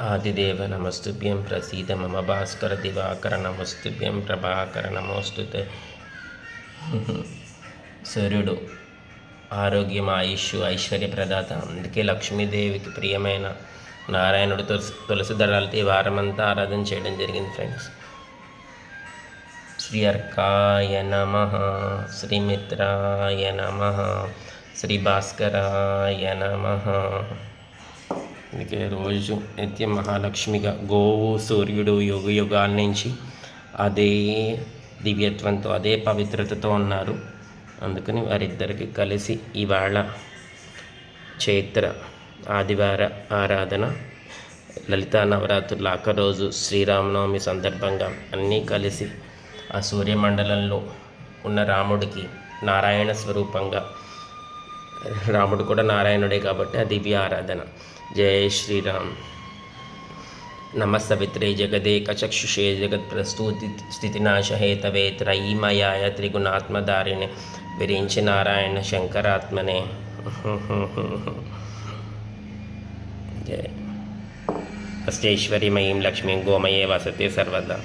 ఆదిదేవ నమస్తుభ్యం ప్రసీద మమ భాస్కర దివాకర నమస్తుభ్యం ప్రభాకర నమోస్తుతే. సూర్యుడు ఆరోగ్యం ఆయుష్ ఐశ్వర్య ప్రదాత. అందుకే లక్ష్మీదేవికి ప్రియమైన నారాయణుడు తులసి తులసి దళాలతో ఈ వారమంతా ఆరాధన చేయడం జరిగింది ఫ్రెండ్స్. శ్రీ అర్కాయ నమ శ్రీమిత్రాయ నమ శ్రీ భాస్కరాయ నమ. అందుకే రోజు నిత్యం మహాలక్ష్మిగా గోవు సూర్యుడు యుగ యుగాల నుంచి అదే దివ్యత్వంతో అదే పవిత్రతతో ఉన్నారు అందుకని వారిద్దరికి కలిసి ఇవాళ చైత్ర ఆదివార ఆరాధన లలితా నవరాత్రుల ఆఖరి రోజు శ్రీరామనవమి సందర్భంగా అన్నీ కలిసి ఆ సూర్యమండలంలో ఉన్న రాముడికి నారాయణ స్వరూపంగా రాముడు కూడా నారాయణుడే కాబట్టి ఆ దివ్య ఆరాధన. జయ శ్రీరామ్. నమస్తవిత్రే జగదేక చక్షుషే జగత్ప్రస్తూతి స్థితినాశహేతవే త్రయీమయాయ త్రిగుణాత్మధారిణి విరించి నారాయణ శంకరాత్మనే. జయ. అష్టైశ్వర్యమయీం లక్ష్మీం గోమయే వసతి సర్వదా.